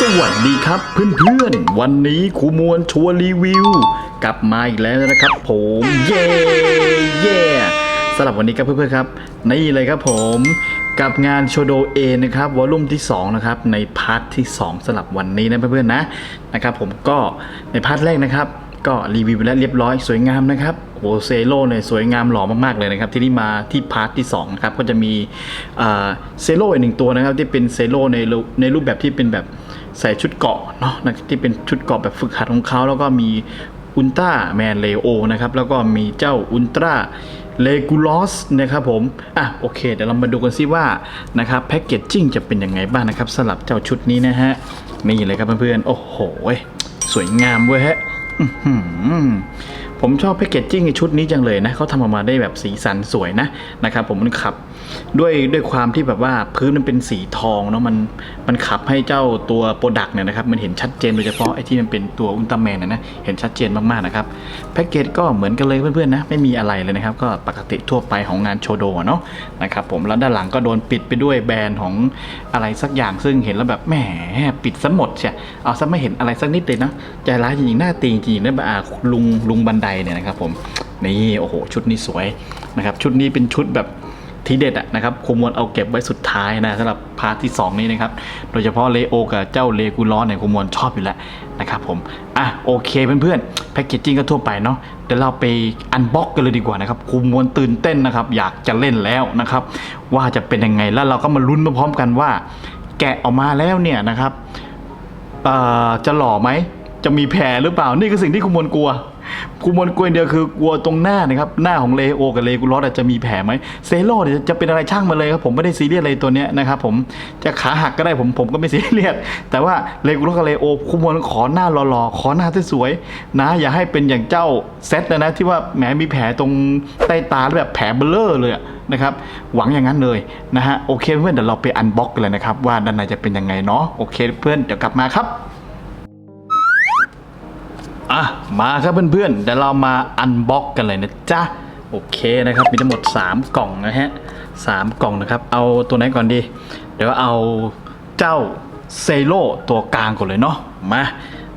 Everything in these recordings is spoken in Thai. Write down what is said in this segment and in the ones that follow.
สวัสดีครับเพื่อนๆ วันนี้ครูมวลชัวร์รีวิว กลับมาอีกแล้วนะครับผม เย่เย่สำหรับวันนี้ครับเพื่อนๆครับ นี่เลยครับผมกับงานโชโดเอนะครับวอลลุ่มที่ 2 นะครับ ในพาร์ทที่2สำหรับวันนี้นะเพื่อนๆนะนะครับผมก็ในพาร์ทแรกนะครับ ก็รีวิวไปแล้วเรียบร้อยสวยงามนะครับ โอเซโลเนี่ยสวยงามหล่อมากๆเลยนะครับ ที่นี่มาที่พาร์ทที่2นะครับก็จะมีเซโลอีกหนึ่งตัวนะครับที่เป็นเซโลในรูในรูปแบบที่เป็นแบบใส่ชุดเกาะเนาะนะที่เป็นชุดเกาะแบบฝึกหัดของเขาแล้วก็มีอุลตร้าแมนเลโอนะครับแล้วก็มีเจ้าอุลตร้าเลกูลอสนะครับผม อะโอเค เดี๋ยวเรามาดูกันซิว่านะครับแพ็กเกจจิ้งจะเป็นยังไงบ้างนะครับสำหรับเจ้าชุดนี้นะฮะนี่เลยครับเพื่อนๆ โอ้โห สวยงามเว้ยฮะ ผมชอบแพคเกจจิ้งในชุดนี้จังเลยนะเขาทำออกมาได้แบบสีสันสวยนะนะครับผมมันขับ ด้วยด้วยความที่แบบว่าพื้นมันเป็นสีทองเนาะมันมันขับให้เจ้าตัวโปรดักต์เนี่ยนะครับมันเห็นชัดเจนโดยเฉพาะไอ้ที่มันเป็นตัวอุลตร้าแมนนะนะเห็นชัดเจนมากๆนะครับแพ็กเกจก็เหมือนกันเลยเพื่อนๆนะไม่มีอะไรเลยนะครับก็ปกติทั่วไปของงานโชโดะเนาะนะครับผมแล้วด้านหลังก็โดนปิดไปด้วยแบรนด์ของอะไรสักอย่างซึ่งเห็นแล้วแบบแหมปิดซะหมดใช่เอาซะไม่เห็นอะไรสักนิดเลยนะใจร้ายจริงๆหน้าตีจริงๆนะแบบอ่าลุงลุงบันไดเนี่ยนะครับผมนี่โอ้โหชุดนี้สวยนะครับชุดนี้เป็นชุดแบบ ทีเด็ดอะนะครับคงมวลเอาเก็บไว้สุดท้ายนะสำหรับพาร์ทที่ 2 นี้นะครับ โดยเฉพาะเลโอกับเจ้าเลกูลอนเนี่ยคงมวลชอบอยู่แล้วนะครับผม อะโอเคเพื่อนๆแพ็กเกจจิ้งก็ทั่วไปเนาะเดี๋ยวเราไปอันบ็อกกันเลยดีกว่านะครับคงมวลตื่นเต้นนะครับ อยากจะเล่นแล้วนะครับ ว่าจะเป็นยังไงแล้วเราก็มาลุ้นพร้อมกันว่า แกะออกมาแล้วเนี่ยนะครับจะหล่อไหมจะมีแผลหรือเปล่านี่คือสิ่งที่คุณมวลกลัว คุณมวลกลัวอย่างเดียวคือกลัวตรงหน้านะครับหน้าของเลโอกับเลกูลอสจะมีแผลไหมเซโร่เนี่ยจะเป็นอะไรช่างมาเลยครับผมไม่ได้ซีเรียสอะไรตัวเนี้ยนะครับผมจะขาหักก็ได้ผมผมก็ไม่ซีเรียสแต่ว่าเลกูลอสกับเลโอคุณมวลขอหน้าหล่อๆขอหน้าสวยๆนะ อย่าให้เป็นอย่างเจ้าเซตนะนะที่ว่าแหมมีแผลตรงใต้ตาแล้วแบบแผลเบลเลอร์เลยนะครับหวังอย่างนั้นเลยนะฮะโอเคเพื่อนเดี๋ยวเราไปอันบ็อกกันเลยนะครับว่าด้านในจะเป็นยังไงเนาะโอเคเพื่อนเดี๋ยวกลับมาครับ อะมาครับเพื่อนๆเดี๋ยวเรามาอันบ็อกกันเลยนะจ๊ะโอเคนะครับมีทั้งหมด 3 กล่องนะฮะสามกล่องนะครับ เอาตัวไหนก่อนดี เดี๋ยวเอาเจ้าเซโลตัวกลางก่อนเลยเนาะมา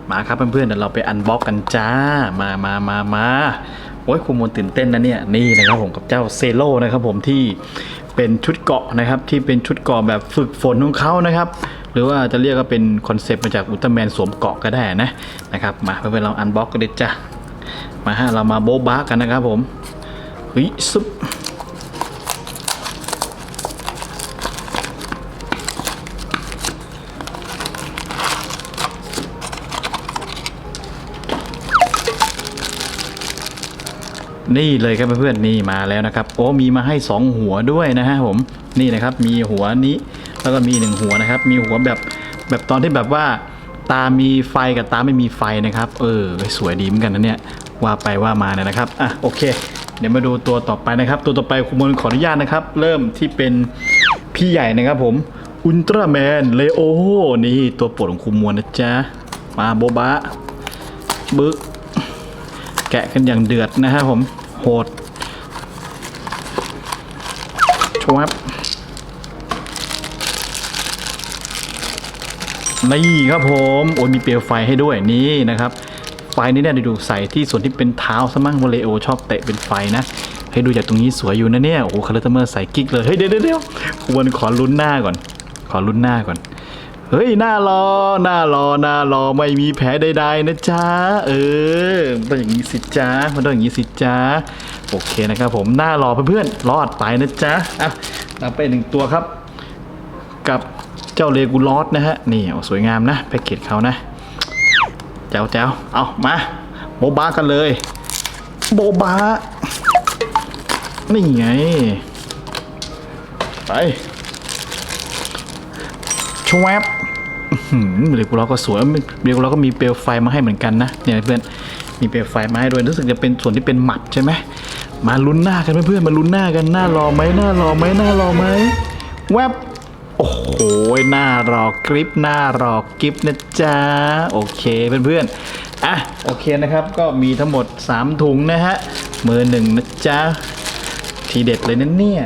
มาครับเพื่อนๆเดี๋ยวเราไปอันบ็อกกันจ้ามามามามาโอ้ยคุณมวลตื่นเต้นนะเนี่ยนี่นะครับผมกับเจ้าเซโลนะครับผมที่เป็นชุดเกาะนะครับที่เป็นชุดเกาะแบบฝึกฝนของเขานะครับ หรือว่าจะเรียกว่าเป็นคอนเซปต์มาจากอุลตร้าแมนสวมเกาะก็ได้นะนะครับมาเพื่อนๆเราอันบ็อกกันเลยจ้ะมาฮะเรามาโบ๊ะบ้ากันนะครับผมเฮ้ยซุปนี่เลยครับเพื่อนๆนี่มาแล้วนะครับ โอ้มีมาให้ 2 หัวด้วยนะฮะผมนี่นะครับมีหัวนี้ แล้วก็มีหนึ่งหัวนะครับ มีหัวแบบแบบตอนที่แบบว่า ตามีไฟกับตาไม่มีไฟนะครับ เออสวยดีเหมือนกันนะเนี่ยว่าไปว่ามาเนี่ยนะครับอะโอเค เดี๋ยวมาดูตัวต่อไปนะครับ ตัวต่อไปคุณมนขออนุญาตนะครับ เริ่มที่เป็นพี่ใหญ่นะครับผมอุลตร้าแมนเลโอนี่ตัวโปรดของคุณมวลนะจ๊ะมาโบบะบึกแกะกันอย่างเดือดนะครับผมโหดชวับ นี่ครับผมโอ้ยมีเปลวไฟให้ด้วยนี่นะครับ ไฟนี้เนี่ยดูใส่ที่ส่วนที่เป็นเท้าซะมั่งวาเลโอชอบเตะเป็นไฟนะให้ดูจากตรงนี้สวยอยู่นะเนี่ยโอ้โหคาร์เตอร์ใส่กิ๊กเลยเฮ้ยเดี๋ยวเดี๋ยวเดี๋ยวควรขอลุ้นหน้าก่อน ขอลุ้นหน้าก่อนเฮ้ยหน้ารอหน้ารอหน้ารอไม่มีแผลใดๆนะจ๊ะเออมันต้องอย่างนี้สิจ๊ะมันต้องอย่างนี้สิจ๊ะโอเคนะครับผมหน้ารอเพื่อนๆรอดไปนะจ๊ะอะเราไปหนึ่งตัวครับ กับ เจ้าเลกูลอสนะฮะ นี่โอ้สวยงามนะแพ็กเกจเขานะแจ๋วแจ๋วเอามาโบบากันเลย โบบานี่ไง ไปชวบเรียกเราก็สวยเรียกเราก็มีเปลวไฟมาให้เหมือนกันนะเนี่ยเพื่อนมีเปลวไฟมาให้ด้วยรู้สึกจะเป็นส่วนที่เป็นหมัดใช่ไหมมาลุ้นหน้ากันเพื่อนๆมาลุ้นหน้ากันหน้ารอไหมหน้ารอไหมหน้ารอไหมแวบ โอ้โหหน้ารอคลิปหน้ารอคลิปนะจ๊ะ โอเคเพื่อนๆ อะ โอเคนะครับ ก็มีทั้งหมด 3 ถุงนะฮะ มือหนึ่งนะจ๊ะ ทีเด็ดเลยนะเนี่ย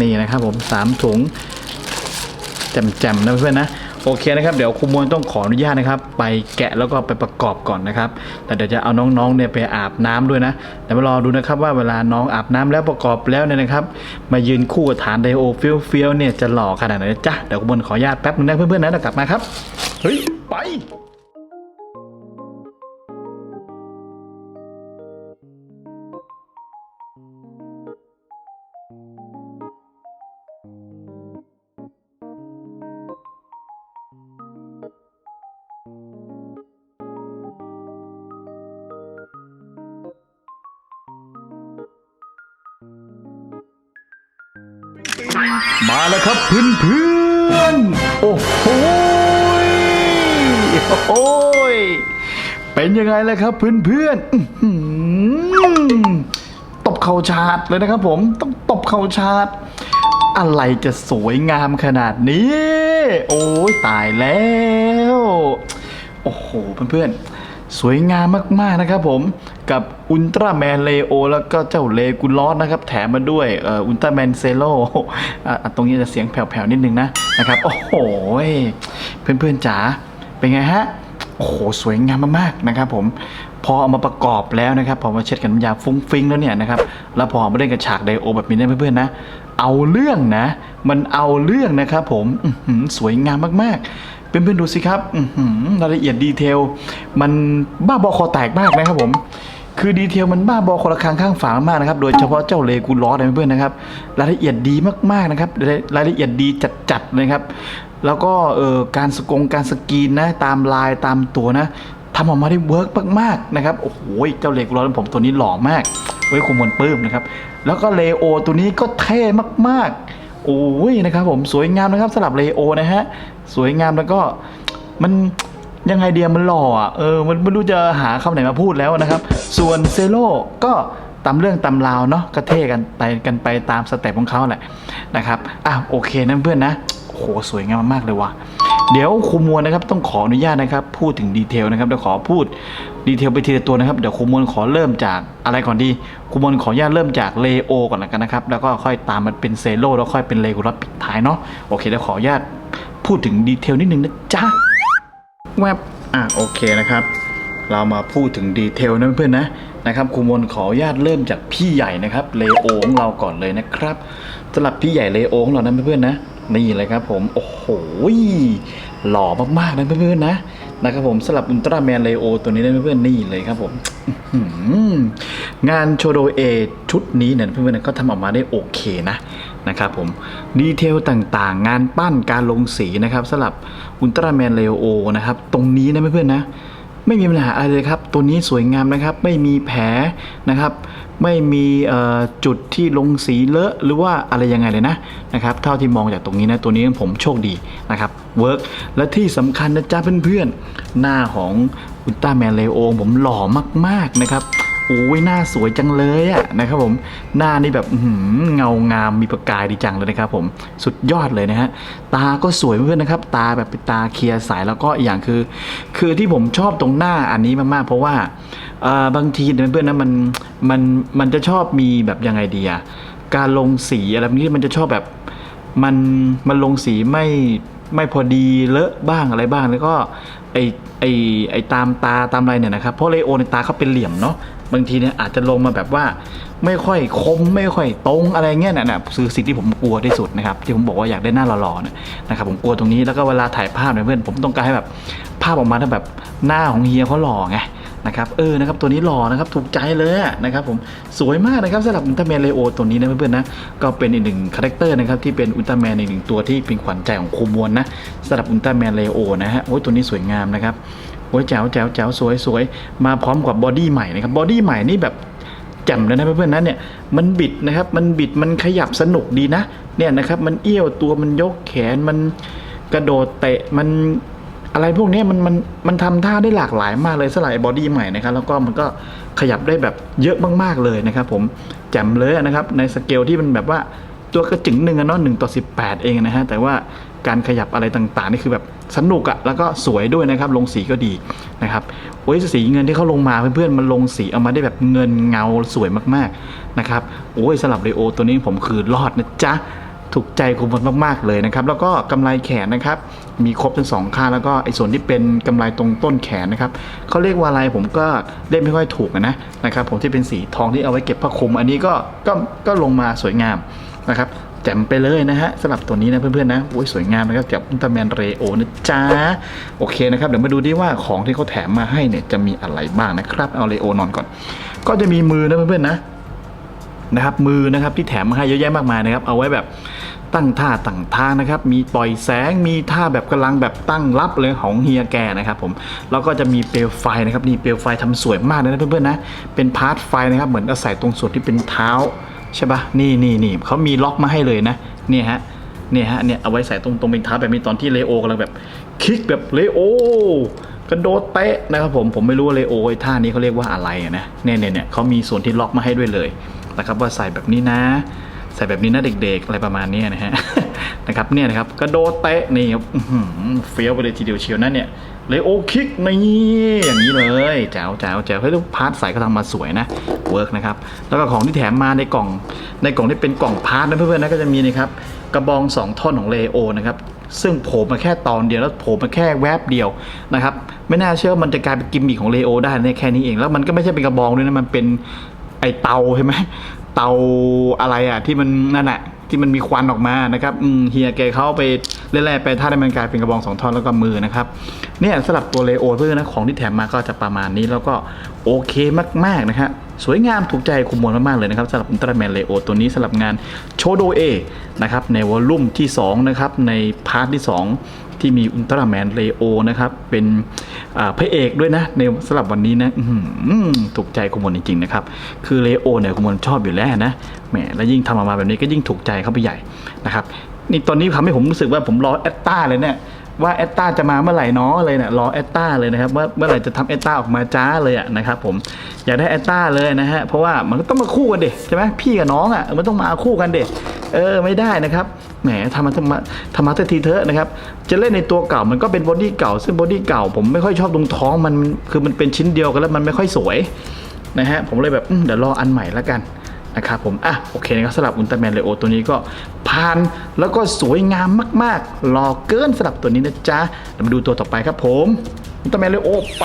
นี่นะครับผมสามถุงแจ่มๆนะเพื่อนๆนะ โอเคนะครับเดี๋ยวครูมวลต้องขออนุญาตนะครับ ไปแกะแล้วก็ไปประกอบก่อนนะครับ แต่เดี๋ยวจะเอาน้องๆเนี่ยไปอาบน้ำด้วยนะเดี๋ยวมารอดูนะครับว่าเวลาน้องอาบน้ำแล้วประกอบแล้วเนี่ยนะครับ มายืนคู่กับฐานไดโอฟิลเฟี้ยวๆเนี่ยจะหล่อขนาดไหนจ้ะเดี๋ยวครูมวลขออนุญาตแป๊บนึงนะเพื่อนๆนะเดี๋ยวกลับมาครับเฮ้ยไป เพื่อนเพื่อนๆโอ้โหยโอ้ยเป็นยังไงเลยครับเพื่อนเพื่อนๆตบเข่าชาดเลยนะครับผมต้องตบเข่าชาดอะไรจะสวยงามขนาดนี้ โอ้ยตายแล้ว โอ้โหเพื่อนๆสวยงามมากๆนะครับผม กับอุลตร้าแมนเลโอแล้วก็เจ้าเลกูลอสนะครับ แถมมาด้วยอุลตร้าแมนเซโลอะตรงนี้จะเสียงแผ่วๆนิดนึงนะนะครับ โอ้โห เพื่อนๆจ๋าเป็นไงฮะ โอ้โห สวยงามมากๆนะครับผมพอเอามาประกอบแล้วนะครับ พอมาเช็ดกันน้ำยาฟุ้งฟิ้งแล้วเนี่ยนะครับ แล้วพอมาเล่นกับฉากไดโอแบบนี้นะเพื่อนๆนะ เอาเรื่องนะ มันเอาเรื่องนะครับผมหือสวยงามมากๆ เพื่อนๆดูสิครับหือรายละเอียดดีเทล มันบ้าบอคอแตกมากนะครับผม คือดีเทลมันบ้าบอคนละคางข้างฝามากนะครับ โดยเฉพาะเจ้าเลกูลอสนะเพื่อนๆนะครับ รายละเอียดดีมากๆนะครับ รายละเอียดดีจัดๆเลยครับ แล้วก็เอ่อการสกงการสกรีนนะตามลายตามตัวนะทำออกมาได้เวิร์กมากๆนะครับ โอ้โห เจ้าเลกูลอสของผมตัวนี้หล่อมาก ไว้ยคุมมนปลื้มนะครับ แล้วก็เลโอตัวนี้ก็เท่มากๆ โอ้ยนะครับผมสวยงามนะครับสำหรับเลโอนะฮะ สวยงามแล้วก็มัน ยังไงเดียมันหล่ออะเออมันไม่รู้จะหาคำไหนมาพูดแล้วนะครับ ส่วนเซโลก็ตามเรื่องตามราวเนาะก็เท่กันไปกันไปตามสเต็ปของเขาแหละนะครับอะโอเคนะเพื่อนนะโหสวยงามมากเลยว่ะเดี๋ยวครูมวลนะครับต้องขออนุญาตนะครับ พูดถึงดีเทลนะครับเดี๋ยวขอพูดดีเทลไปทีละตัวนะครับเดี๋ยวครูมวลขอเริ่มจากอะไรก่อนดีครูมวลขออนุญาตเริ่มจากเลโอก่อนละกันนะครับแล้วก็ค่อยตามมันเป็นเซโลแล้วค่อยเป็นเลกูลัสปิดท้ายเนาะโอเคเดี๋ยวขออนุญาตพูดถึงดีเทลนิดนึงนะจ๊ะ แวบอะโอเคนะครับ เรามาพูดถึงดีเทลนะเพื่อนๆนะนะครับครูมนขออนุญาตเริ่มจากพี่ใหญ่นะครับเลโอของเราก่อนเลยนะครับสำหรับพี่ใหญ่เลโอของเรานะเพื่อนๆนะนี่เลยครับผมโอ้โหหล่อมากๆนะเพื่อนๆนะ นะครับผมสลับอุลตร้าแมนเลโอตัวนี้ได้เพื่อนๆนี่เลยครับผมงานโชโดเอชุดนี้เนี่ยเพื่อนๆก็ทำออกมาได้โอเคนะนะครับผมดีเทลต่างๆ งานปั้นการลงสีนะครับสลับอุลตร้าแมนเลโอนะครับ ตรงนี้นะเพื่อนๆนะ ไม่มีปัญหาอะไรเลยครับ ตัวนี้สวยงามนะครับ ไม่มีแผลนะครับ ไม่มีจุดที่ลงสีเลอะหรือว่าอะไรยังไงเลยนะนะครับ เท่าที่มองจากตรงนี้นะ ตัวนี้ผมโชคดีนะครับเวิร์กและที่สำคัญนะจ๊ะเพื่อนๆ หน้าของอุลตร้าแมนเลโอผมหล่อมากๆนะครับ อ้ยหน้าสวยจังเลยอะนะครับผมหน้านี่แบบเงางามมีประกายดีจังเลยนะครับผมสุดยอดเลยนะฮะตาก็สวยเพื่อนนะครับตาแบบเป็นตาเคลียร์ใสแล้วก็อีกอย่างคือ คือที่ผมชอบตรงหน้าอันนี้มากๆ เพราะว่าเออบางทีเพื่อนนะมันมันมันจะชอบมีแบบยังไงดีอะการลงสีอะไรแบบนี้มันจะชอบแบบมันมันลงสีไม่ไม่พอดีเลอะบ้างอะไรบ้างแล้วก็ไอไอไอตามตาตามอะไรเนี่ยนะครับเพราะเลโอในตาเขาเป็นเหลี่ยมเนาะ บางทีเนี่ยอาจจะลงมาแบบว่าไม่ค่อยคมไม่ค่อยตรงอะไรเงี้ยนะนะคือสิ่งที่ผมกลัวที่สุดนะครับที่ผมบอกว่าอยากได้หน้าหล่อๆเนยนะครับผมกลัวตรงนี้แล้วก็เวลาถ่ายภาพเนี่ยเพื่อนผมต้องการให้แบบภาพออกมาถ้าแบบหน้าของเฮียเขาหล่อไงนะครับเออนะครับตัวนี้หล่อนะครับถูกใจเลยนะครับผมสวยมากนะครับสำหรับอุลตร้าแมนเลโอตัวนี้นะเพื่อนๆนะก็เป็นอีกหนึ่งคาแรคเตอร์นะครับที่เป็นอุลตร้าแมนอีกหนึ่งตัวที่เป็นขวัญใจของครูมวลนะสำหรับอุลตร้าแมนเลโอนะฮะโอ้ยตัวนี้สวยงามนะครับ โอ้ยแจ๋วแจ๋วแจ๋วสวยสวยมาพร้อมกับบอดี้ใหม่นะครับบอดี้ใหม่นี่แบบแจ่มเลยนะเพื่อนๆนะเนี่ยมันบิดนะครับมันบิดมันขยับสนุกดีนะเนี่ยนะครับมันเอี้ยวตัวมันยกแขนมันกระโดดเตะมันอะไรพวกนี้มันมันมันทำท่าได้หลากหลายมากเลยสลายบอดี้ใหม่นะครับแล้วก็มันก็ขยับได้แบบเยอะมากๆเลยนะครับผมแจ่มเลยนะครับในสเกลที่มันแบบว่า ตัวกระจึงหนึ่งอะเนาะหนึ่งต่อสิบแปดเองนะฮะ แต่ว่าการขยับอะไรต่างๆ นี่คือแบบสนุกอะแล้วก็สวยด้วยนะครับ ลงสีก็ดีนะครับโอ้ยสีเงินที่เขาลงมาเพื่อนๆมันลงสีเอามาได้แบบเงินเงาสวยมากๆนะครับโอ้ยสลับเรโอตัวนี้ผมคือรอดนะจ๊ะถูกใจคุณมนมากๆเลยนะครับ แล้วก็กำไรแขนนะครับ มีครบทั้งสองข้างแล้วก็ไอ้ส่วนที่เป็นกำไรตรงต้นแขนนะครับเขาเรียกว่าอะไรผมก็เรียกไม่ค่อยถูกนะนะครับ ผมที่เป็นสีทองที่เอาไว้เก็บผ้าคลุม อันนี้ก็ก็ก็ลงมาสวยงาม นะครับแจ่มไปเลยนะฮะสำหรับตัวนี้นะเพื่อนๆนะโอ้ยสวยงามนะครับจากอุลตร้าแมนเรโอนะจ๊ะโอเคนะครับเดี๋ยวมาดูดิว่าของที่เขาแถมมาให้เนี่ยจะมีอะไรบ้างนะครับเอาเรโอนอนก่อน ก็จะมีมือนะเพื่อนๆนะนะครับมือนะครับที่แถมมาให้เยอะแยะมากมายนะครับเอาไว้แบบตั้งท่าตั้งทางนะครับ มีปล่อยแสง มีท่าแบบกำลังแบบตั้งรับเลยของเฮียแกนะครับผม แล้วก็จะมีเปลวไฟนะครับ นี่เปลวไฟทำสวยมากเลยนะเพื่อนๆนะ เป็นพาร์ทไฟนะครับ เหมือนเอาใส่ตรงส่วนที่เป็นเท้า ใช่ปะนี่นี่นี่เขามีล็อกมาให้เลยนะเนี่ยฮะเนี่ยฮะเนี่ยเอาไว้ใส่ตรงตรงเป็นท้าแบบนี้ตอนที่เลโอกำลังแบบคลิกแบบเลโอกระโดดเตะนะครับผมผมไม่รู้ว่าเลโอไอ้ท่านี้เขาเรียกว่าอะไรนะเนี่ยเนี่ยเนี่ยเขามีส่วนที่ล็อกมาให้ด้วยเลยนะครับว่าใส่แบบนี้นะ ใส่แบบนี้นะเด็กๆ อะไรประมาณนี้นะฮะนะครับเนี่ยนะครับกระโดดเตะนี่ครับเฟี้ยวไปเลยทีเดียวเชียวนะเนี่ย เลโอคิกนี่อย่างนี้เลยแจ๋วแจ๋วแจ๋วให้ทุกพาร์ทใส่ก็ทำมาสวยนะเวิร์กนะครับแล้วก็ของที่แถมมาในกล่อง ในกล่องที่เป็นกล่องพาร์ทนะเพื่อนๆนะก็จะมีนะครับกระบองสองท่อนของเลโอนะครับซึ่งโผล่มาแค่ตอนเดียวแล้วโผล่มาแค่แวบเดียวนะครับไม่น่าเชื่อมันจะกลายเป็นกิมมิคของเลโอได้ในแค่นี้เองแล้วมันก็ไม่ใช่เป็นกระบองด้วยนะมันเป็นไอเตาใช่ไหมเตาอะไรอะที่มันนั่นแหละ ที่มันมีควันออกมานะครับเฮียแกเขาไปเล่นๆไปท่าได้มันกลายเป็นกระบองสองท่อนแล้วก็มือนะครับเนี่ยสลับตัวเลโอเพื่อนะของที่แถมมาก็จะประมาณนี้แล้วก็โอเคมากๆนะครับสวยงามถูกใจคุณมวลมาก ๆ เลยนะครับสำหรับอุลตร้าแมนเลโอตัวนี้สำหรับงานโชโดเอนะครับในวอลลุ่มที่สองนะครับ ในพาร์ทที่สอง ที่มีอุลตร้าแมนเลโอนะครับ เป็นพระเอกด้วยนะ ในสำหรับวันนี้นะถูกใจคุณมนจริงๆนะครับ คือเลโอเนี่ยคุณมนชอบอยู่แล้วนะแหมแล้วยิ่งทำออกมาแบบนี้ก็ยิ่งถูกใจเข้าไปใหญ่นะครับนี่ตอนนี้ทำให้ผมรู้สึกว่าผมรอแอตตาเลยเนี่ย ว่าแอตตาจะมาเมื่อไหร่เนาะเลยเนี่ยรอแอตตาเลยนะครับว่าเมื่อไหร่จะทำแอตตาออกมาจ้าเลยอะนะครับผมอยากได้แอตตาเลยนะฮะเพราะว่ามันก็ต้องมาคู่กันเด็ใช่ไหมพี่กับน้องอะมันต้องมาคู่กันเด็เออไม่ได้นะครับแหมทำมาทำมาทำมาสักทีเถอะนะครับจะเล่นในตัวเก่ามันก็เป็นบอดี้เก่า ซึ่งบอดี้เก่า ผมไม่ค่อยชอบตรงท้องมันคือมันเป็นชิ้นเดียวกันแล้วมันไม่ค่อยสวยนะฮะผมเลยแบบเดี๋ยวรออันใหม่แล้วกัน นะครับผม อะ โอเคนะครับสำหรับอุลตร้าแมนเลโอตัวนี้ก็ผ่านแล้วก็สวยงามมากๆรอเกินสำหรับตัวนี้นะจ๊ะเรามาดูตัวต่อไปครับผมอุลตร้าแมนเลโอไป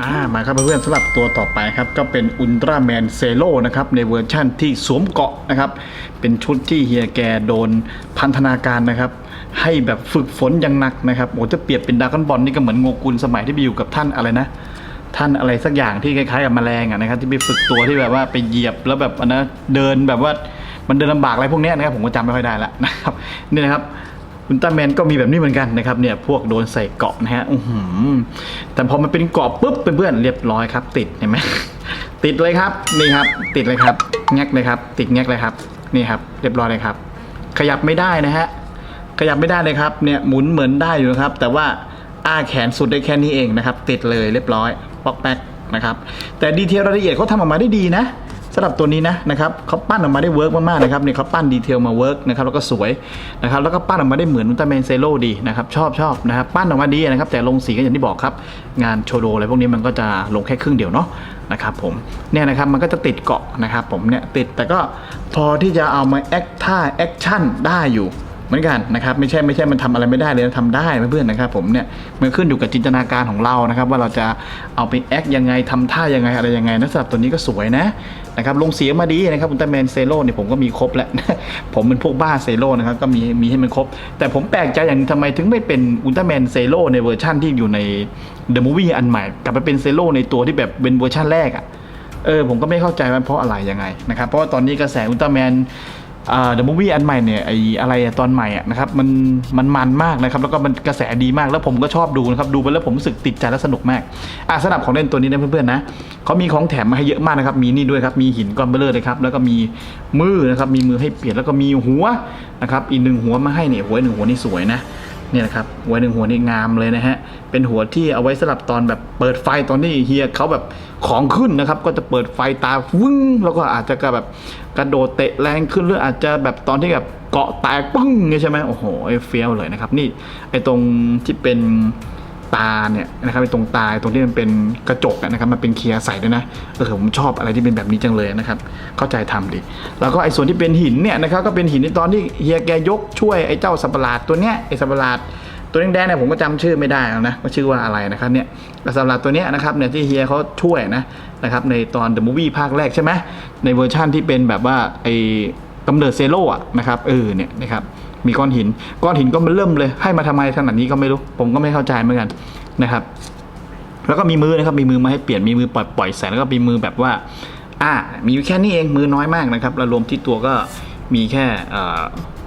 อ่ามาครับเพื่อนๆสำหรับตัวต่อไปครับ ก็เป็นอุลตร้าแมนเซโลนะครับ ในเวอร์ชั่นที่สวมเกาะนะครับ เป็นชุดที่เฮียแกโดนพันธนาการนะครับ ให้แบบฝึกฝนอย่างหนักนะครับโอ้จะเปรียบเป็นดรากอนบอลนี่ก็เหมือนโงกุลสมัยที่ไปอยู่กับท่านอะไรนะ ท่านอะไรสักอย่างที่คล้ายๆกับแมลงอะนะครับ ที่ไปฝึกตัวที่แบบว่าไปเหยียบแล้วแบบอันนะเดินแบบว่ามันเดินลำบากอะไรพวกเนี้ยนะครับผมก็จำไม่ค่อยได้ละนะครับนี่นะครับอุลตร้าแมนก็มีแบบนี้เหมือนกันนะครับเนี่ยพวกโดนใส่เกาะนะฮะอื้อหือแต่พอมันเป็นเกาะปุ๊บเพื่อนๆเรียบร้อยครับ ติดเห็นไหมติดเลยครับนี่ครับ ติดเลยครับแงกเลยครับ ติดแงกเลยครับนี่ครับ เรียบร้อยเลยครับ ขยับไม่ได้นะฮะขยับไม่ได้เลยครับเนี่ยหมุนเหมือนได้อยู่นะครับ แต่ว่าอ้าแขนสุดได้แค่นี้เองนะครับ ติดเลยเรียบร้อย ปอกแป๊กนะครับแต่ดีเทลรายละเอียดเขาทำออกมาได้ดีนะสำหรับตัวนี้นะนะครับเขาปั้นออกมาได้เวิร์กมากๆนะครับเนี่ยเขาปั้นดีเทลมาเวิร์กนะครับแล้วก็สวยนะครับแล้วก็ปั้นออกมาได้เหมือนอุลตร้าแมนเซโลดีนะครับชอบชอบนะครับปั้นออกมาดีนะครับแต่ลงสีก็อย่างที่บอกครับ งานโชโดอะไรพวกนี้มันก็จะลงแค่ครึ่งเดียวเนาะนะครับผมเนี่ยนะครับมันก็จะติดเกาะนะครับผมเนี่ยติดแต่ก็พอที่จะเอามาแอคท่าแอคชั่นได้อยู่ เหมือนกันนะครับไม่ใช่ไม่ใช่มันทำอะไรไม่ได้เลยนะทำได้นะเพื่อนนะครับผมเนี่ยมันขึ้นอยู่กับจินตนาการของเรานะครับ ว่าเราจะเอาไปแอคยังไงทำท่ายังไงอะไรยังไงนะสำหรับตัวนี้ก็สวยนะนะครับลงเสียงมาดีนะครับอุลตร้าแมนเซโร่เนี่ยผมก็มีครบแล้ว ผมเป็นพวกบ้าเซโร่นะครับก็มีมีให้มันครบ แต่ผมแปลกใจอย่างหนึ่งทำไมถึงไม่เป็นอุลตร้าแมนเซโร่ในเวอร์ชั่นที่อยู่ในเดอะมูฟวี่อันใหม่กลับไปเป็นเซโร่ในตัวที่แบบเป็นเวอร์ชันแรกอะเออผมก็ไม่เข้าใจว่าเพราะอะไรยังไงนะครับเพราะว่าตอนนี้กระแสอุลตร้าแมน เดอะมูฟวี่อันใหม่เนี่ยไออะไรตอนใหม่อะนะครับมันมันมันมากนะครับแล้วก็มันกระแสดีมากแล้วผมก็ชอบดูนะครับดูไปแล้วผมรู้สึกติดใจและสนุกมากอะสำหรับของเล่นตัวนี้นะเพื่อนๆนะเขามีของแถมมาให้เยอะมากนะครับมีนี่ด้วยครับมีหินก้อนเบลเลอร์เลยครับแล้วก็มีมือนะครับมีมือให้เปลี่ยนแล้วก็มีหัวนะครับอีกหนึ่งหัวมาให้เนี่ยหัวหนึ่งหัวนี่สวยนะ เนี่ยนะครับหัวหนึ่งหัวนี่งามเลยนะฮะ เป็นหัวที่เอาไว้สำหรับตอนแบบเปิดไฟตอนที่เฮียเขาแบบของขึ้นนะครับ ก็จะเปิดไฟตาวึ้งแล้วก็อาจจะกระแบบกระโดดเตะแรงขึ้นหรืออาจจะแบบตอนที่แบบเกาะแตกปึ้งเนี่ยใช่ไหมโอ้โหไอ้เฟี้ยวเลยนะครับ นี่ไอ้ตรงที่เป็น ตาเนี่ยนะครับไอ้ตรงตาตรงที่มันเป็นกระจกนะครับมันเป็นเคลียร์ใสด้วยนะเออผมชอบอะไรที่เป็นแบบนี้จังเลยนะครับ เข้าใจทำดีแล้วก็ไอ้ส่วนที่เป็นหินเนี่ยนะครับก็เป็นหินในตอนที่เฮียแกยกช่วยไอ้เจ้าสัปะหลาดตัวเนี้ยไอ้สัปะหลาดตัวแดงๆเนี่ยผมก็จำชื่อไม่ได้แล้วนะว่าชื่อว่าอะไรนะครับเนี่ยสัตว์ประหลาดตัวเนี้ยนะครับเนี่ยที่เฮียเขาช่วยนะนะครับในตอน The Movie ภาคแรกใช่ไหมในเวอร์ชั่นที่เป็นแบบว่าไอ้กำเนิดเซโร่อะนะครับเออเนี่ยนะครับ มีก้อนหิน ก้อนหินก็มาเริ่มเลย ให้มาทำไมขนาดนี้ก็ไม่รู้ ผมก็ไม่เข้าใจเหมือนกันนะครับ แล้วก็มีมือนะครับ มีมือมาให้เปลี่ยน มีมือปล่อยปล่อยแสงแล้วก็มีมือแบบว่า อ่า มีอยู่แค่นี้เอง มือน้อยมากนะครับ แล้วรวมที่ตัวก็มีแค่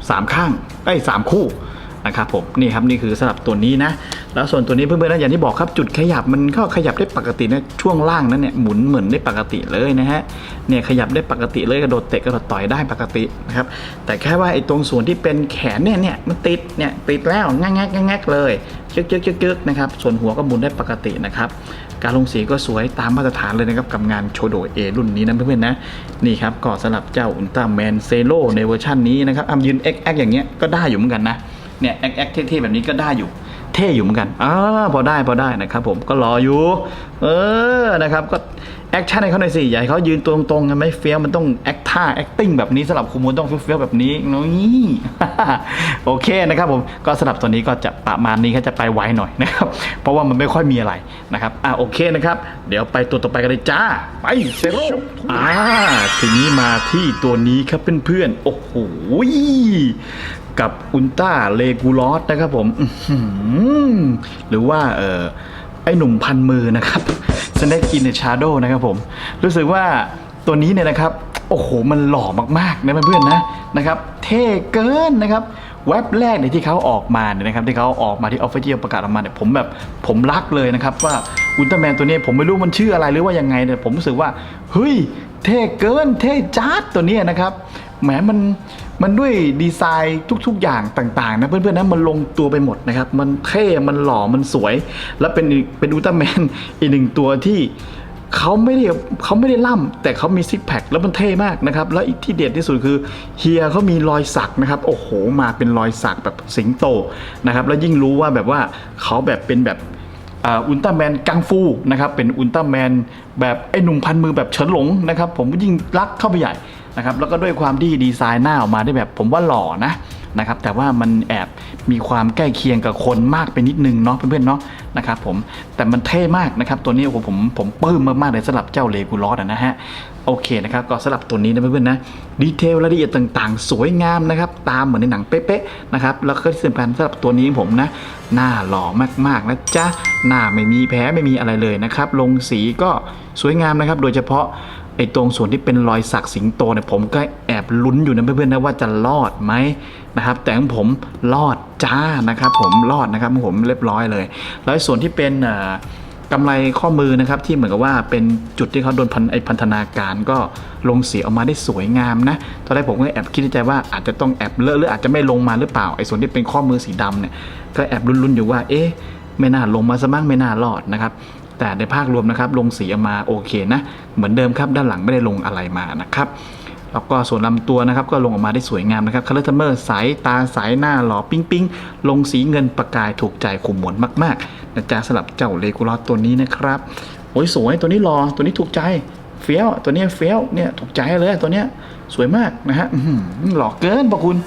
สามข้างไอ้สามคู่ นะครับผมนี่ครับนี่คือสำหรับตัวนี้นะแล้วส่วนตัวนี้เพื่อนๆนะอย่างที่บอกครับจุดขยับมันก็ขยับได้ปกตินะช่วงล่างนั้นเนี่ยหมุนเหมือนได้ปกติเลยนะฮะเนี่ยขยับได้ปกติเลยกระโดดเตะกระโดดต่อยได้ปกตินะครับแต่แค่ว่าไอ้ตรงส่วนที่เป็นแขนเนี่ยเนี่ยมันติดเนี่ยติดแล้วง่าง่ายง่ายเลยจึ๊กจึ๊กจึ๊กนะครับส่วนหัวก็หมุนได้ปกตินะครับการลงสีก็สวยตามมาตรฐานเลยนะครับกับงานโชโดเอรุ่นนี้นะเพื่อนๆนะนี่ครับก็สำหรับเจ้าอุลตร้าแมนเซโ o ในเวอร์ชันนี้นะครับอะยืน X X อย่างเงี้ยก็ได้อยู่เหมือนกันนะ เนี่ย X X เท่ๆแบบนี้ก็ได้อยู่ เท่อยู่เหมือนกันอ่าพอได้พอได้นะครับผมก็รออยู่ เออนะครับก็แอคชั่นให้เขาหน่อยสิอย่าให้เขายืนตัวตรงๆกันไม่เฟี้ยวมันต้องแอคท่าแอคติ้งแบบนี้สำหรับคุมูลต้องเฟี้ยวๆแบบนี้นี่โอเคนะครับผมก็สำหรับตัวนี้ก็จะประมาณนี้ก็จะไปไวหน่อยนะครับ เพราะว่ามันไม่ค่อยมีอะไรนะครับอ่าโอเคนะครับ เดี๋ยวไปตัวต่อไปกันเลยจ้า ไปเซโร่อ่าทีนี้มาที่ตัวนี้ครับเพื่อนๆโอ้โห กับอุลตร้าเลกูลอสนะครับผมหรือว่าเออไอหนุ่มพันมือนะครับสแน็กอินในชาร์โดนะครับผม รู้สึกว่าตัวนี้เนี่ยนะครับ โอ้โห มันหล่อมากๆนะเพื่อนๆนะนะครับ เท่เกินนะครับเว็บแรกเนี่ยที่เขาออกมาเนี่ยนะครับที่เขาออกมาที่ออฟฟิเชียลประกาศออกมาเนี่ยผมแบบผมรักเลยนะครับ ว่าอุลตร้าแมนตัวนี้ผมไม่รู้มันชื่ออะไรหรือว่ายังไงเนี่ยผมรู้สึกว่าเฮ้ยเท่เกินเท่จัดตัวนี้นะครับแหมมัน มันด้วยดีไซน์ทุกๆอย่างต่างๆนะเพื่อนๆนะมันลงตัวไปหมดนะครับ มันเท่ มันหล่อ มันสวย แล้วเป็นเป็นอุลตร้าแมนอีกหนึ่งตัวที่เขาไม่ได้เขาไม่ได้ล่ำแต่เขามีซิกแพคแล้วมันเท่มากนะครับ แล้วอีกที่เด็ดที่สุดคือเฮียเขามีรอยสักนะครับ โอ้โหมาเป็นรอยสักแบบสิงโตนะครับ แล้วยิ่งรู้ว่าแบบว่าเขาแบบเป็นแบบอุลตร้าแมนกังฟูนะครับเป็นอุลตร้าแมนแบบไอ้หนุ่มพันมือแบบเฉินหลงนะครับผมยิ่งรักเข้าไปใหญ่ นะครับแล้วก็ด้วยความที่ดีไซน์หน้าออกมาได้แบบผมว่าหล่อนะนะครับแต่ว่ามันแอบมีความใกล้เคียงกับคนมากไปนิดนึงเนาะเพื่อนๆเนาะนะครับผมแต่มันเท่มากนะครับตัวนี้โอ้โหผมผมปลื้มมากๆเลยสำหรับเจ้าเลกูลอสนะฮะโอเคนะครับก็สำหรับตัวนี้นะเพื่อนๆนะดีเทลรายละเอียดต่างๆ สวยงามนะครับตามเหมือนในหนังเป๊ะๆนะครับแล้วก็ที่สำคัญสำหรับตัวนี้ผมนะหน้าหล่อมากๆนะจ๊ะหน้าไม่มีแผลไม่มีอะไรเลยนะครับลงสีก็สวยงามนะครับโดยเฉพาะ ไอ้ตรงส่วนที่เป็นรอยสักสิงโตเนี่ยผมก็แอบลุ้นอยู่นะเพื่อนๆนะว่าจะรอดไหมนะครับ แต่ของผมรอดจ้านะครับผมรอดนะครับผมเรียบร้อยเลยแล้วส่วนที่เป็นกำไรข้อมือนะครับที่เหมือนกับว่าเป็นจุดที่เขาโดนพันไอพันธนาการก็ลงสีออกมาได้สวยงามนะตอนแรกผมก็แอบคิดในใจว่าอาจจะต้องแอบเลอะหรืออาจจะไม่ลงมาหรือเปล่าไอส่วนที่เป็นข้อมือสีดำเนี่ยก็แอบลุ้นๆอยู่ว่าเอ๊ะไม่น่าลงมาซะมั่งไม่น่ารอดนะครับ แต่ในภาครวมนะครับลงสีออกมาโอเคนะ เหมือนเดิมครับด้านหลังไม่ได้ลงอะไรมานะครับแล้วก็ส่วนลำตัวนะครับก็ลงออกมาได้สวยงามนะครับคัลเลอร์ทัมเมอร์ใสตาใสหน้าหล่อปิ๊งปิ๊งลงสีเงินประกายถูกใจขุมหมวนมากๆนะจ๊ะสำหรับเจ้าเลกูลอสตัวนี้นะครับโอ้ยสวยตัวนี้หล่อตัวนี้ถูกใจเฟี้ยวตัวนี้เฟี้ยวเนี่ยถูกใจเลยตัวเนี้ยสวยมากนะฮะหล่อเกินพระคุณ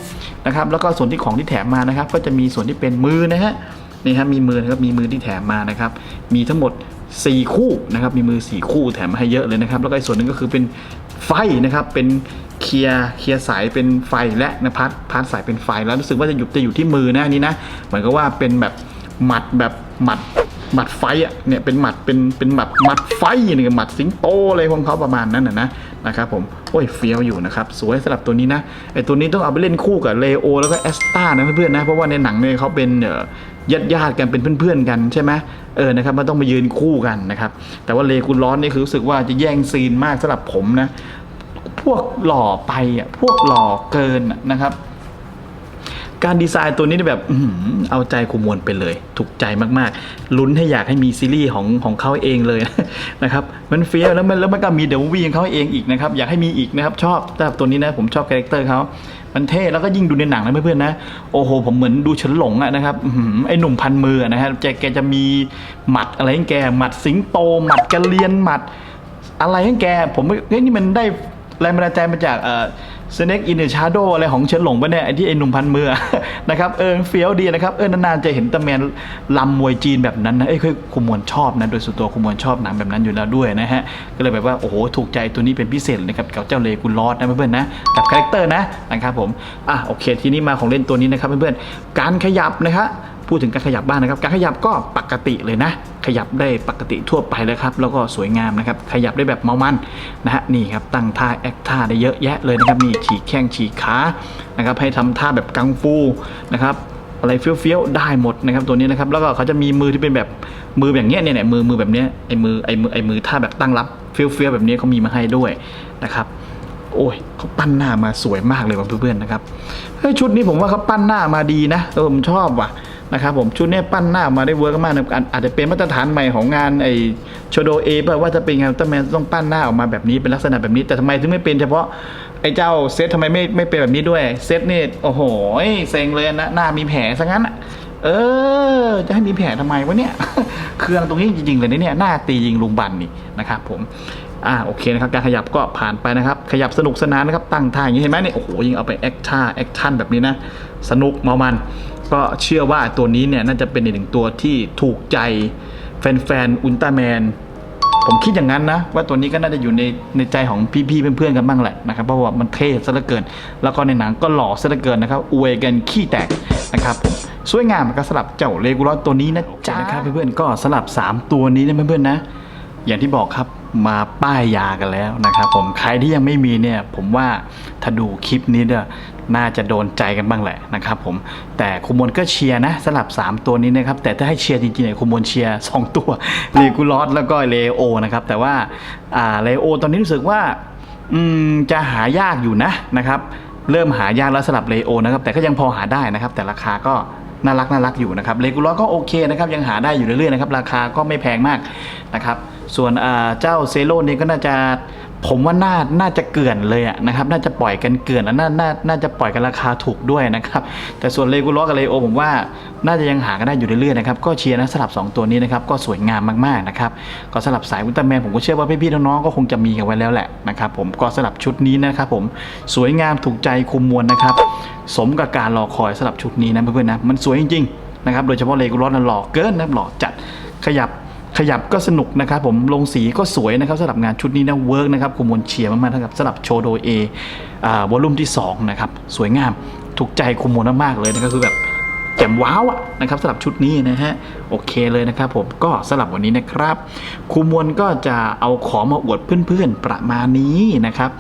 นะครับแล้วก็ส่วนที่ของที่แถมมานะครับ ก็จะมีส่วนที่เป็นมือนะฮะนี่ครับมีมือนะครับมีมือที่แถมมานะครับ มีทั้งหมด 4 คู่นะครับมีมือ 4 คู่แถมมาให้เยอะเลยนะครับ แล้วก็อีกส่วนหนึ่งก็คือเป็นไฟนะครับเป็นเคลียร์เคลียร์สายเป็นไฟและนะพัดพัดสายเป็นไฟแล้วรู้สึกว่าจะอยู่จะอยู่ที่มือนะอันนี้นะเหมือนกับว่าเป็นแบบหมัดแบบหมัดหมัดไฟอะเนี่ยเป็นหมัดเป็นเป็นหมัดหมัดไฟเนี่ยหมัดสิงโตอะไรของเขาประมาณนั้นนะนะนะครับผมโอ้ยเฟี้ยวอยู่นะครับสวยสำหรับตัวนี้นะไอตัวนี้ต้องเอาไปเล่นคู่กับเลโอแล้วก็แอสตานะเพื่อนๆนะเพราะว่าในหนังเนี่ยเขาเป็นเอ่อ ญาติญาติกันเป็นเพื่อนๆกันใช่ไหมเออนะครับมันต้องมายืนคู่กันนะครับ แต่ว่าเลกุลร้อนนี่คือรู้สึกว่าจะแย่งซีนมากสำหรับผมนะ พวกหล่อไปอะพวกหล่อเกินอะนะครับ การดีไซน์ตัวนี้นี่แบบอเอาใจครูมวลไปเลย ถูกใจมากๆ ลุ้นให้อยากให้มีซีรีส์ของของเขาเองเลยนะครับมันเฟี้ยวแล้วมันแล้วมันก็มีเดอะมูฟวี่ของเขาเองอีกนะครับอยากให้มีอีกนะครับชอบสำหรับตัวนี้นะผมชอบคาแรคเตอร์เขามันเท่แล้วก็ยิ่งดูในหนังนะเพื่อนๆนะโอ้โหผมเหมือนดูเฉินหลงอะนะครับอไอ้หนุ่มพันมือนะฮะแกแกจะมีหมัดอะไรของแกหมัดสิงโตหมัดกระเลียนหมัดอะไรของแกผมเฮ้ยนี่มันได้แรงบันดาลใจมาจากเอ่อ Snake in the Shadow อะไรของเฉินหลงปะเนี่ยไอ้ที่ไอหนุ่มพันมือนะครับเออเฟี้ยวดีนะครับเออนานๆจะเห็นตะแมนลำมวยจีนแบบนั้นนะเอ้ยคือคุมวลชอบนะโดยส่วนตัวคุมวลชอบหนังแบบนั้นอยู่แล้วด้วยนะฮะก็เลยแบบว่าโอ้โหถูกใจตัวนี้เป็นพิเศษนะครับกับเจ้าเลกุลอสนะเพื่อนๆนะกับคาแรคเตอร์นะนะครับผมอะโอเคทีนี้มาของเล่นตัวนี้นะครับเพื่อนๆการขยับนะครับ พูดถึงการขยับบ้างนะครับ การขยับก็ปกติเลยนะ ขยับได้ปกติทั่วไปเลยครับ แล้วก็สวยงามนะครับ ขยับได้แบบเมามันนะฮะ นี่ครับ ตั้งท่าแอคท่าได้เยอะแยะเลยนะครับ นี่ฉีกแข้งฉีกขา นะครับ ให้ทำท่าแบบกังฟูนะครับอะไรเฟี้ยวๆได้หมดนะครับตัวนี้นะครับ แล้วก็เขาจะมีมือที่เป็นแบบมือแบบเนี้ยเนี่ยเนี่ยมือมือแบบเนี้ยไอ้มือไอ้มือไอ้มือท่าแบบตั้งรับเฟี้ยวๆแบบนี้เขามีมาให้ด้วยนะครับโอ้ยเขาปั้นหน้ามาสวยมากเลยเพื่อนๆนะครับเฮ้ยชุดนี้ผมว่าเขาปั้นหน้ามาดีนะเออผมชอบว่ะ นะครับผมชุดนี้ปั้นหน้ามาได้เวิร์กมากนะอาจอาจจะเป็นมาตรฐานใหม่ของงานไอโชโดเอป่ะว่าจะเป็นไงต้องแมนต้องปั้นหน้าออกมาแบบนี้เป็นลักษณะแบบนี้ แต่ทำไมถึงไม่เป็นเฉพาะไอ้เจ้าเซตทำไมไม่ไม่เป็นแบบนี้ด้วยเซตนี่โอ้โหเซ็งเลยนะหน้ามีแผลซะงั้นเออ จะให้มีแผลทำไมวะเนี่ยเครื่องตรงนี้จริงๆเลยเนี่ยหน้าตียิงลุงบันนี่นะครับผม อ่าโอเคนะครับการขยับก็ผ่านไปนะครับ ขยับสนุกสนานนะครับตั้งท่าอย่างนี้เห็นไหมเนี่ยโอ้โหยิงเอาไปแอคท่าแอคชั่นแบบนี้นะสนุกเมามันก็เชื่อว่าตัวนี้เนี่ยน่าจะเป็นอีกหนึ่งตัวที่ถูกใจแฟนๆอุลตร้าแมนผมคิดอย่างนั้นนะ ว่าตัวนี้ก็น่าจะอยู่ในในใจของพี่ๆเพื่อนๆกันบ้างแหละนะครับเพราะว่ามันเท่ซะเหลือเกิน แล้วก็ในหนังก็หล่อซะเหลือเกินนะครับอวยกันขี้แตกนะครับผมสวยงามก็สลับเจ้าเลกูลอสตัวนี้นะจ๊ะนะครับเพื่อนๆก็สลับ 3 ตัวนี้นะเพื่อนๆนะ อย่างที่บอกครับ มาป้ายยากันแล้วนะครับผมใครที่ยังไม่มีเนี่ยผมว่าถ้าดูคลิปนี้เนี่ยน่าจะโดนใจกันบ้างแหละนะครับผมแต่คุมมนก็เชียร์นะสลับ 3 ตัวนี้นะครับแต่ถ้าให้เชียร์จริงๆเนี่ยคุมมนเชียร์ 2 ตัวเลกูลอสแล้วก็เลโอนะครับแต่ว่าอ่าเลโอตอนนี้รู้สึกว่าอืมจะหายากอยู่นะนะครับเริ่มหายากแล้วสลับเลโอนะครับแต่ก็ยังพอหาได้นะครับ แต่ราคาก็น่ารักน่ารักอยู่นะครับเลกูลอสก็โอเคนะครับยังหาได้อยู่เรื่อยๆนะครับราคาก็ไม่แพงมากนะครับ ส่วนเจ้าเซโลนี่ก็น่าจะผมว่าน่าน่าจะเกลื่อนเลยอะนะครับ น่าจะปล่อยกันเกลื่อนแล้วน่าน่าน่าจะปล่อยกันราคาถูกด้วยนะครับ แต่ส่วนเลกูลอกับเลโอผมว่าน่าจะยังหากันได้อยู่เรื่อยๆนะครับ ก็เชียร์นะสลับ 2 ตัวนี้นะครับ ก็สวยงามมากๆนะครับ ก็สลับสายอุลตร้าแมนผมก็เชื่อว่าพี่ๆน้องๆก็คงจะมีกันไว้แล้วแหละนะครับ ผมก็สลับชุดนี้นะครับ ผมสวยงามถูกใจคุมมวลนะครับ สมกับการรอคอยสำหรับชุดนี้นะเพื่อนๆนะมันสวยจริงๆนะครับ โดยเฉพาะเลกูลอสนะหล่อเกินนะหล่อจัดขยับ ขยับก็สนุกนะครับผมลงสีก็สวยนะครับสำหรับงานชุดนี้นะเวิร์กนะครับคุมมวลเชียร์มากๆนะครับสำหรับโชโดเออ่าวอลลุ่มที่2นะครับสวยงามถูกใจคุมมวลมากๆเลยนะครับคือแบบ จ่มว้าวอะนะครับสำหรับชุดนี้นะฮะโอเคเลยนะครับผมก็สำหรับวันนี้นะครับครูมวลก็จะเอาของมาอวดเพื่อนๆประมาณนี้นะครับ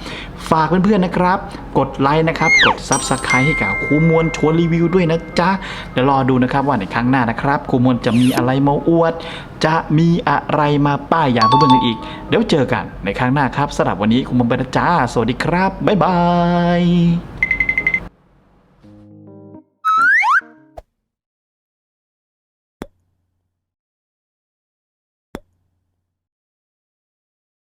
ฝากเพื่อนๆนะครับ กดไลค์นะครับ กดซับสไครต์ให้กับครูมวลชวนรีวิวด้วยนะจ๊ะเดี๋ยวรอดูนะครับว่าในครั้งหน้านะครับครูมวลจะมีอะไรมาอวด จะมีอะไรมาป้ายยาเพื่อนๆกันอีก เดี๋ยวเจอกันในครั้งหน้าครับสำหรับวันนี้ครูมวลไปนะจ้าสวัสดีครับบ๊ายบาย